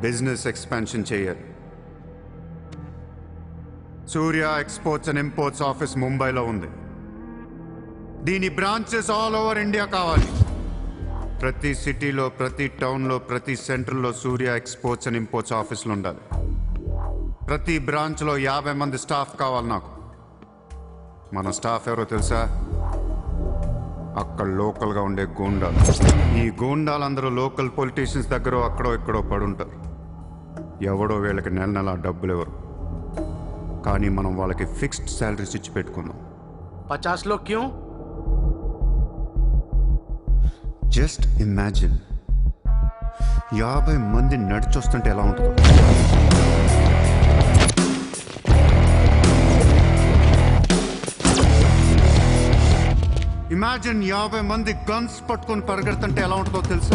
Business expansion చేయాలి. Surya exports and imports office ముంబైలో ఉంది. దీని బ్రాంచెస్ ఆల్ ఓవర్ ఇండియా కావాలి. ప్రతి సిటీలో ప్రతి టౌన్లో ప్రతి సెంటర్లో సూర్య ఎక్స్పోర్ట్స్ అండ్ ఇంపోర్ట్స్ ఆఫీసులు ఉండాలి. ప్రతి బ్రాంచ్లో యాభై మంది స్టాఫ్ కావాలి నాకు. మన స్టాఫ్ ఎవరో తెలుసా? అక్కడ లోకల్గా ఉండే గూండాలు. ఈ గూండాలందరూ లోకల్ పొలిటీషియన్స్ దగ్గర అక్కడో ఇక్కడో పడుంటారు. ఎవడో వీళ్ళకి నెల నెల డబ్బులు ఎవరు కానీ మనం వాళ్ళకి ఫిక్స్డ్ శాలరీస్ ఇచ్చి పెట్టుకుందాం. పచాస్లో క్యూ? Just imagine. యాభై మంది నడిచొస్తుంటే ఎలా ఉంటుందో. ఇమాజిన్ యాభై మంది గన్స్ పట్టుకొని పరిగెడుతుంటే ఎలా ఉంటుందో తెలుసు?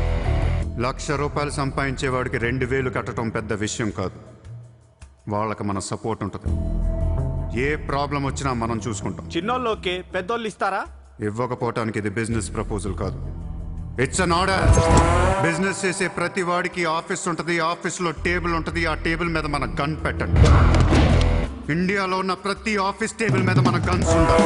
లక్ష రూపాయలు సంపాదించేవాడికి రెండు వేలు కట్టడం పెద్ద విషయం కాదు. వాళ్ళకి మన సపోర్ట్ ఉంటుంది. ఏ ప్రాబ్లం వచ్చినా మనం చూసుకుంటాం. చిన్నోళ్ళు ఓకే పెద్దోళ్ళు ఇస్తారా? ఇవ్వకపోవటానికి ఇది బిజినెస్ ప్రపోజల్ కాదు. ఇట్స్ అన్ ఆర్డర్ బిజినెస్ చేసే ప్రతి వాడికి ఆఫీస్ ఉంటుంది ఆఫీస్లో టేబుల్ ఉంటుంది ఆ టేబుల్ మీద మన గన్ పెట్టండి. ఇండియాలో ఉన్న ప్రతి ఆఫీస్ టేబుల్ మీద మన గన్స్ ఉండాలి.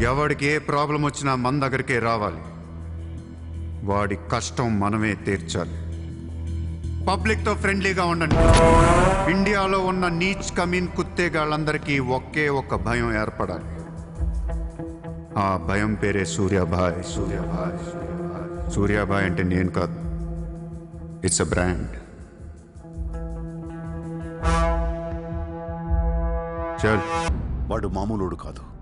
ఎవడికి ఏ ప్రాబ్లం వచ్చినా మన దగ్గరికే రావాలి. వాడి కష్టం మనమే తీర్చాలి. పబ్లిక్తో ఫ్రెండ్లీగా ఉండండి. ఇండియాలో ఉన్న నీచ్ కమీన్ కుత్తేగాళ్ళందరికీ ఒకే ఒక భయం ఏర్పడాలి. ఆ భయం పేరే సూర్యాభాయ్ సూర్యాభాయ్ సూర్యాభాయ్. అంటే నేను కాదు. ఇట్స్ అ బ్రాండ్ చల్. వాడు మామూలుడు కాదు.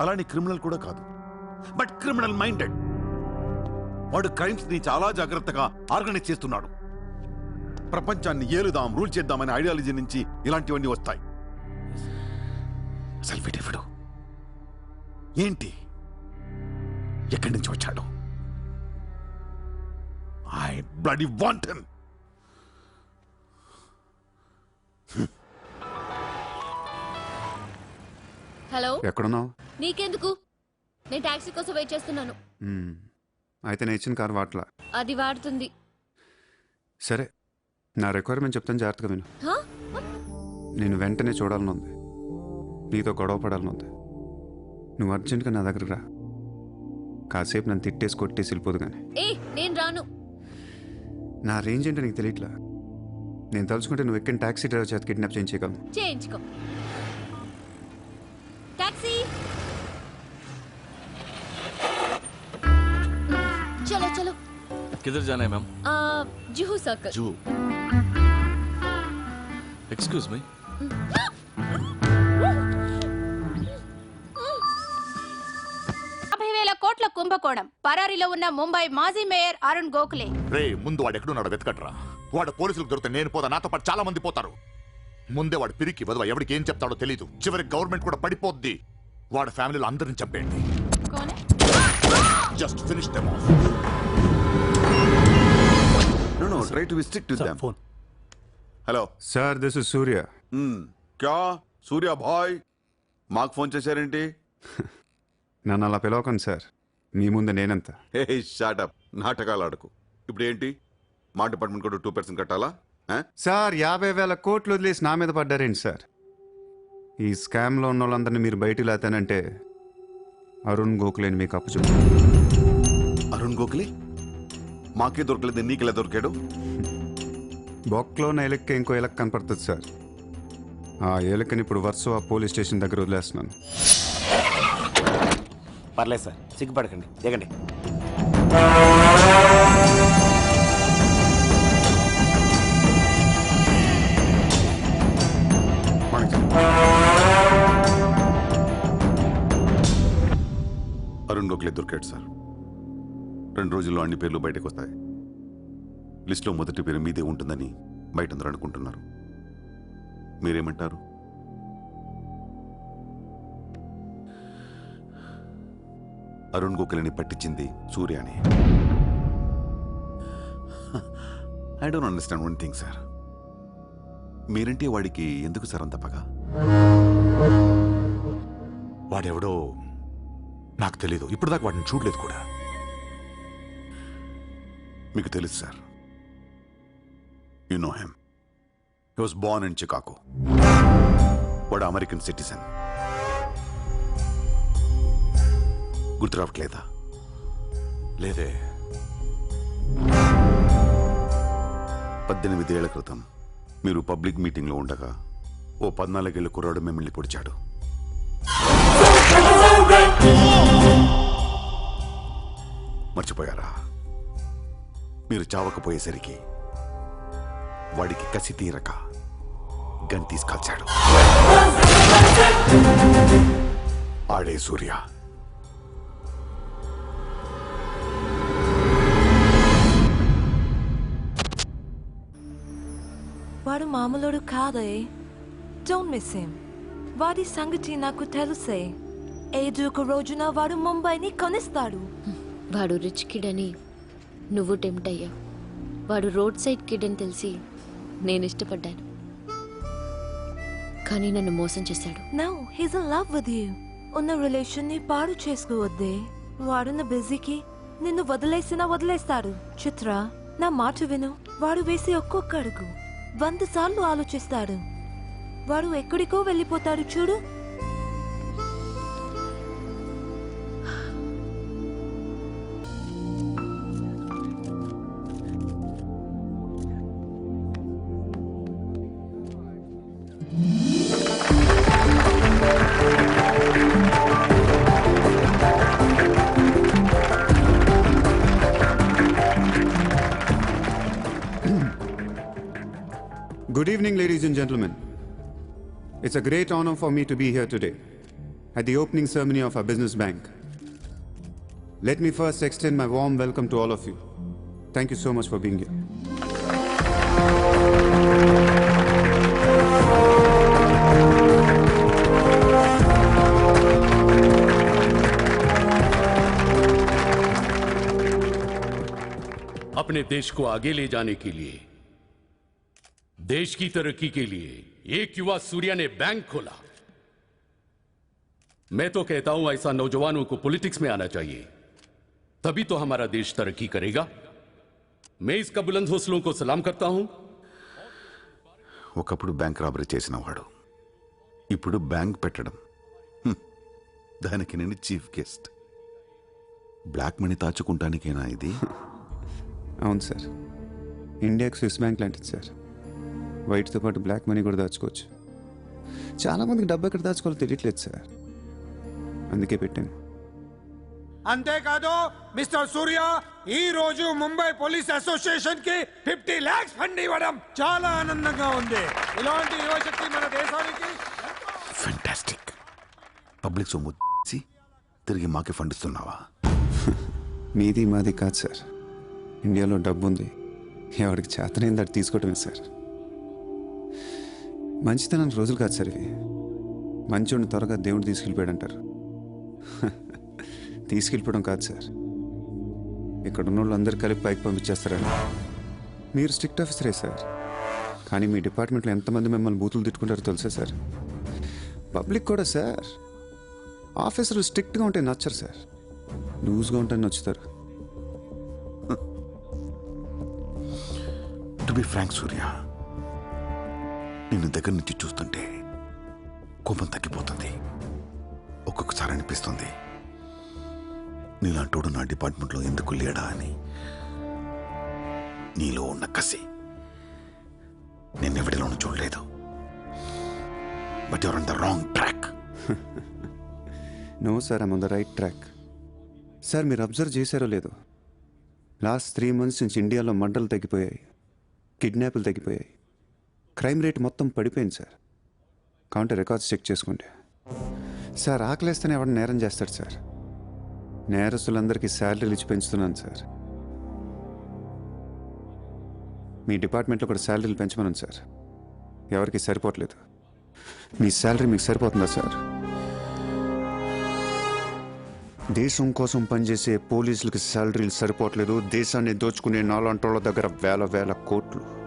అలానే క్రిమినల్ కూడా కాదు. But criminal minded. వాడు క్రైమ్స్ని చాలా జాగ్రత్తగా ఆర్గనైజ్ చేస్తున్నాడు. ప్రపంచాన్ని ఏలుదాం రూల్ చేద్దామనే ఐడియాలజీ నుంచి ఇలాంటివన్నీ వస్తాయి. సెల్ఫీ డెఫిడు ఏంటి? ఎక్కడి నుంచి వచ్చాడు? I bloody want him. Hello. ఎక్కడున్నావు? నీకెందుకు? నేను టాక్సీ కోసం వెయిట్ చేస్తున్నాను. మ్మ్. అయితే నేను ఇచ్చిన కారు వాట్లా అది వాడుతుంది. సరే నా రిక్వైర్మెంట్ చెప్తాను జాగ్రత్తగా విను. హా? నేను వెంటనే చూడాలని ఉంది. నీతో గొడవ పడాలని ఉంది. నువ్వు అర్జెంటుగా నా దగ్గర రా. కాసేపు నన్ను తిట్టేసి కొట్టేసి వెళ్ళిపోదు కానీ ఏ నేను రాను. నా రేంజ్ ఏంటో నీకు తెలియట్లా? నేను తలుచుకుంటే నువ్వు ఎక్కిన టాక్సీ డ్రైవర్ చేత కిడ్నాప్ చేయించగలను చేయించుకో. టాక్సీ! किधर जाना है मैम ఆ, జుహూ సర్కిల్ जू एक्सक्यूज मी యాభై వేల కోట్ల కుంభకోణం పరారీలో ఉన్న ముంబై మాజీ మేయర్ అరుణ్ గోఖలే రే ముందు వాడు ఎక్కడున్నాడో వెతకట్రా వాడు పోలీసులకు దొరికితే నేను పోతా నాతో పాటు చాలా మంది పోతారు ముందే వాడు పిరికి వదవ ఎవరికి ఏం చెప్తాడో తెలీదు చివరికి గవర్నమెంట్ కూడా పడిపోద్ది వాడి ఫ్యామిలీలో అందరిని చంపేయండి just finish them off No, try to be strict with them. Phone hello sir this is Surya క్యా సూర్య భాయ్ మాకు ఫోన్ చేశారేంటి నన్ను అలా పిలవకండి సార్ మీ ముందు నేనంత హే షాటప్ నాటకాలు ఆడకు ఇప్పుడు ఏంటి మా డిపార్ట్మెంట్ కూడా టూ పర్సెంట్ కట్టాలా? సార్ యాభై వేల కోట్లు వదిలేసి నా మీద పడ్డారేంటి సార్ ఈ స్కామ్లో ఉన్న వాళ్ళందరినీ మీరు బయటికి లేతానంటే అరుణ్ గోఖలేని మీకు అప్పచెప్పు అరుణ్ గోఖలే మాకే దొరకలేదు నీకెలా దొరికాడు బొక్కలో ఉన్న ఎలక్కి ఇంకో ఎలక్ కనపడుతుంది సార్. ఆ ఎలకని ఇప్పుడు వరుస ఆ పోలీస్ స్టేషన్ దగ్గర వదిలేస్తున్నాను. పర్లేదు సార్ సిగ్గుపడకండి. దిగండి అరుణ్ గోఖలే దొరికాడు సార్. రెండు రోజుల్లో అన్ని పేర్లు బయటకు వస్తాయి. లిస్టులో మొదటి పేరు మీదే ఉంటుందని బయట అందరూ అనుకుంటున్నారు. మీరేమంటారు? అరుణ్ గోఖలేని పట్టించింది సూర్యాని. I don't understand one thing sir మీరంటే వాడికి ఎందుకు సార్ అంత పగ? వాడెవడో నాకు తెలీదు. ఇప్పుడు దాకా వాడిని చూడలేదు కూడా. మీకు తెలుసు sir you know him he was born in Chicago వాడు అమెరికన్ సిటిజన్ గుర్తు రావట్లేదా లేదే. పద్దెనిమిది ఏళ్ళ క్రితం మీరు పబ్లిక్ మీటింగ్లో ఉండగా ఓ పద్నాలుగేళ్ళ కుర్రాడు మిమ్మల్ని పొడిచాడు. మర్చిపోయారా? మీరు చావకపోయేసరికి వాడికి కసి తీరక గన్ తీసుకాల్చాడు ఆడే సూర్య. వాడు మామూలుడు కాదే. డోంట్ మిస్ హిమ్ వాడి సంగతి నాకు తెలుసే. ఏదో ఒక రోజున వాడు ముంబైని కొనిస్తాడు. వాడు రిచ్ కిడ్ అని నువ్వు టెంప్ట్ అయ్యావు. వాడు రోడ్ సైడ్ కిడ్ అని తెలిసి నేను ఇష్టపడ్డాను. కానీ నన్ను మోసం చేశాడు. Now he's in love with you ఉన్న రిలేషన్ని పాడు చేసుకోవద్దే. వాడున్న బిజీకి నిన్ను వదిలేసినా వదిలేస్తాడు చిత్ర నా మాట విను. వాడు వేసి ఒక్కొక్క అడుగు వంద సార్లు ఆలోచిస్తాడు. వాడు ఎక్కడికో వెళ్ళిపోతాడు చూడు. Good evening, ladies and gentlemen. It's a great honor for me to be here today at the opening ceremony of our business bank. Let me first extend my warm welcome to all of you. Thank you so much for being here. अपने देश को आगे ले जाने के लिए देश की तरक्की के लिए एक युवा सूर्या ने बैंक खोला मैं तो कहता हूं ऐसा नौजवानों को पॉलिटिक्स में आना चाहिए तभी तो हमारा देश तरक्की करेगा मैं इसका बुलंद हौसलों को सलाम करता हूं ఒకప్పుడు బ్యాంక్ రాబరీ చేసిన వాడు ఇప్పుడు బ్యాంక్ పెట్టడం హ్మ్. దానికి నేను చీఫ్ గెస్ట్ బ్లాక్ మనీ దాచుకుంటానికేనా ఇది అవును సార్ ఇండియాకి స్విస్ బ్యాంక్ లాంటిది సార్ వైట్తో పాటు బ్లాక్ మనీ కూడా దాచుకోవచ్చు. చాలామందికి డబ్బు ఎక్కడ దాచుకోవాలో తెలియట్లేదు సార్. అందుకే పెట్టాను. అంతేకాదు మిస్టర్ సూర్య ఈ రోజు ముంబై పోలీస్ అసోసియేషన్కి ఫిఫ్టీ లాక్స్ ఫండ్ ఇవ్వడం చాలా ఆనందంగా ఉంది. ఇలాంటి యువశక్తి మన దేశానికి ఫెంటాస్టిక్ పబ్లిక్ సొమ్ము తిరిగి మాకే ఫండ్ ఇస్తున్నావా? మీది మాది కాదు సార్. ఇండియాలో డబ్బు ఉంది ఎవరికి చేతనైంది అది తీసుకోవటమే సార్. మంచితనానికి రోజులు కాదు సార్ ఇవి. మంచోడిని త్వరగా దేవుడు తీసుకెళ్ళిపోయాడు అంటారు తీసుకెళ్ళిపోవడం కాదు సార్. ఇక్కడ ఉన్న వాళ్ళందరూ కలిపి పైకి పంపించేస్తారని. మీరు స్ట్రిక్ట్ ఆఫీసరే సార్. కానీ మీ డిపార్ట్మెంట్లో ఎంతమంది మిమ్మల్ని బూతులు తిట్టుకుంటారో తెలుసా సార్? పబ్లిక్ కూడా సార్. ఆఫీసర్లు స్ట్రిక్ట్గా ఉంటే నచ్చరు సార్. లూజ్గా ఉంటే నచ్చుతారు. టు బి ఫ్రాంక్ సూర్య నిన్ను దగ్గర నుంచి చూస్తుంటే కోపం తగ్గిపోతుంది. ఒక్కొక్కసారి అనిపిస్తుంది నీలాంటోడు నా డిపార్ట్మెంట్లో ఎందుకు లేడా అని. నీలో ఉన్న కసి నిన్నెవడిలోనూ చూడలేదు. But you're on the wrong track no sir I'm on the right track sir మీరు అబ్జర్వ్ చేశారో లేదో. లాస్ట్ త్రీ మంత్స్ నుంచి ఇండియాలో మంటలు తగ్గిపోయాయి కిడ్నాప్లు తగ్గిపోయాయి. క్రైమ్ రేట్ మొత్తం పడిపోయింది సార్. కౌంటర్ రికార్డ్స్ చెక్ చేసుకోండి సార్ ఆకలేస్తేనే ఎవడ నేరం చేస్తాడు సార్. నేరస్తులందరికీ శాలరీలు ఇచ్చి పెంచుతున్నాను సార్. మీ డిపార్ట్మెంట్లో కూడా శాలరీలు పెంచమన్నాను సార్. ఎవరికి సరిపోవట్లేదు. మీ శాలరీ మీకు సరిపోతుందా సార్? దేశం కోసం పనిచేసే పోలీసులకి శాలరీలు సరిపోవట్లేదు. దేశాన్ని దోచుకునే నాలంటోళ్ళ దగ్గర వేల వేల కోట్లు.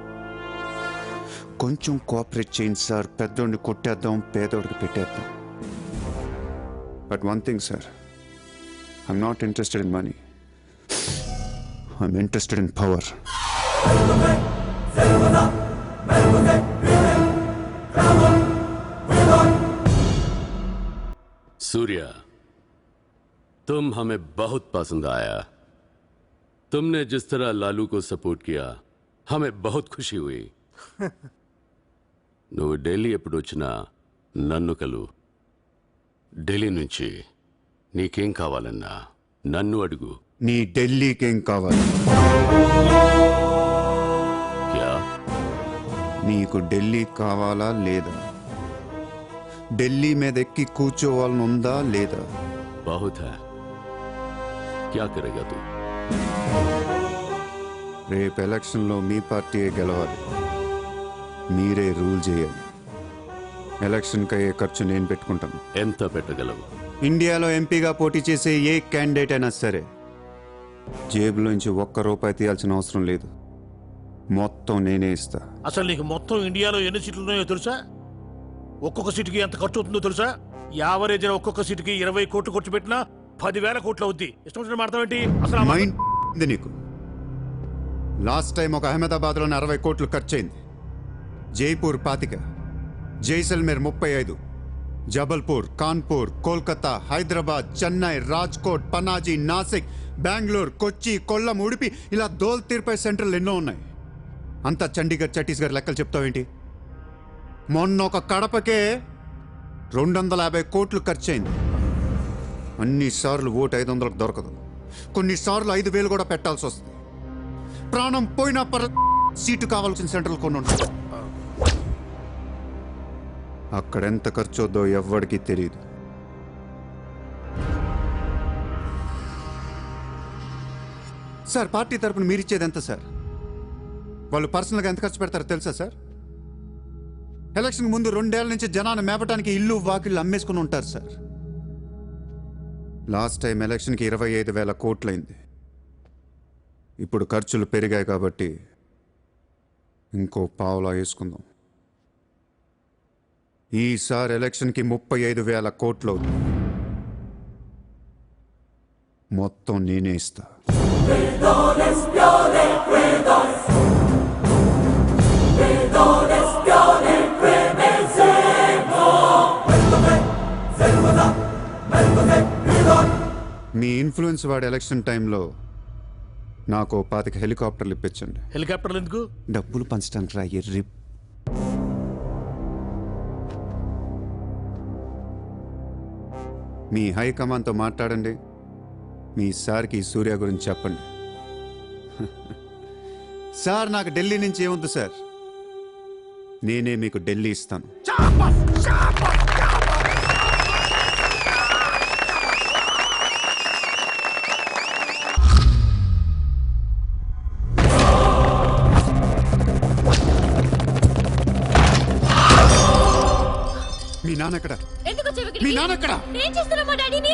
కొంచెం కోఆపరేట్ చేయండి సార్ పెద్దోడిని కొట్టేద్దాం పేదోడికి పెట్టేద్దాం but one thing sir I'm not interested in money I'm interested in power Surya तुम हमें बहुत पसंद आया तुमने जिस तरह लालू को सपोर्ट किया हमें बहुत खुशी हुई నువ్వు ఢిల్లీ ఎప్పుడు వచ్చినా నన్ను కలు. ఢిల్లీ నుంచి నీకేం కావాలన్నా నన్ను అడుగు. నీ ఢిల్లీకేం కావాలి? నీకు ఢిల్లీ కావాలా లేదా? ఢిల్లీ మీద ఎక్కి కూర్చోవాలనుందా లేదా? బహుత క్యా రేపు ఎలక్షన్లో మీ పార్టీయే గెలవాలి. మీరే రూల్ చేయాలి. ఎలక్షన్కి అయ్యే ఖర్చు నేను పెట్టుకుంటాను. ఎంత పెట్టగలవు? ఇండియాలో ఎంపీగా పోటీ చేసే ఏ క్యాండిడేట్ అయినా సరే జేబులోంచి ఒక్క రూపాయి తీయాల్సిన అవసరం లేదు. మొత్తం నేనే ఇస్తా. అసలు నీకు మొత్తం ఇండియాలో ఎన్ని సీట్లు ఉన్నాయో తెలుసా? ఒక్కొక్క సీటుకి ఎంత ఖర్చు అవుతుందో తెలుసా? యావరేజ్ ఒక్కొక్క సీటుకి ఇరవై కోట్లు ఖర్చు పెట్టినా పదివేల కోట్లు అవుద్ది. ఇష్టం వచ్చిన మాట్లాడేంటి అసలు మైండ్ ఉంది నీకు. లాస్ట్ టైం ఒక అహ్మదాబాద్లోనే అరవై కోట్లు ఖర్చయింది. జైపూర్ పాతిక జైసల్మేర్ ముప్పై ఐదు జబల్పూర్ కాన్పూర్ కోల్కతా హైదరాబాద్ చెన్నై రాజ్కోట్ పనాజీ నాసిక్ బెంగళూరు కొచ్చి కొల్లం ఉడిపి ఇలా దోల్ తీర్పై సెంటర్లు ఎన్నో ఉన్నాయి. అంతా చండీగఢ్ ఛత్తీస్గఢ్ లెక్కలు చెప్తావేంటి? మొన్న ఒక కడపకే రెండు వందల యాభై కోట్లు ఖర్చయింది. అన్నిసార్లు ఓటు ఐదు వందలకు దొరకదు కొన్నిసార్లు ఐదు వేలు కూడా పెట్టాల్సి వస్తుంది ప్రాణం పోయినా పర సీటు కావాల్సిన సెంటర్లు కొన్ని ఉంటాయి అక్కడ ఎంత ఎవ్వడికి తెలియదు సార్ పార్టీ తరపున మీరిచ్చేది ఎంత సార్? వాళ్ళు పర్సనల్గా ఎంత ఖర్చు పెడతారో తెలుసా సార్? ఎలక్షన్ ముందు రెండేళ్ళ నుంచి జనాన్ని మేపటానికి ఇల్లు వాకిళ్ళు అమ్మేసుకుని ఉంటారు సార్. లాస్ట్ టైం ఎలక్షన్కి ఇరవై ఐదు వేల కోట్లయింది ఇప్పుడు ఖర్చులు పెరిగాయి కాబట్టి ఇంకో పావులా వేసుకుందాం. ఈసారి ఎలక్షన్కి ముప్పై ఐదు వేల కోట్లు మొత్తం నేనే ఇస్తా. మీ ఇన్ఫ్లుయెన్స్ వాడి ఎలక్షన్ టైంలో నాకు పాతిక హెలికాప్టర్లు ఇప్పించండి. హెలికాప్టర్లు ఎందుకు? డబ్బులు పంచడానికి రా ఎర్రి మీ హైకమాండ్తో మాట్లాడండి. మీ సార్కి సూర్య గురించి చెప్పండి. సార్ నాకు ఢిల్లీ నుంచి ఏముంది సార్? నేనే మీకు ఢిల్లీ ఇస్తాను. మీ నాన్న ఎక్కడ? ఎందుకు వచ్చావు మీ? నాన్న ఎక్కడ? ఏం చేస్తున్నావు మా డాడీని?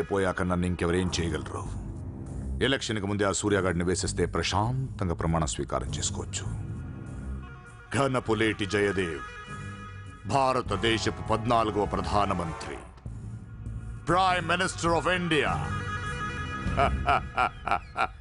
గోఖలే పోయాక నన్ను ఇంకెవరేం చేయగలరు? ఎలక్షన్కి ముందే ఆ సూర్యగాడిని వేసేస్తే ప్రశాంతంగా ప్రమాణ స్వీకారం చేసుకోవచ్చు. ఘనపులేటి జయదేవ్ భారతదేశపు పద్నాలుగో ప్రధానమంత్రి ప్రైమ్ మినిస్టర్ ఆఫ్ ఇండియా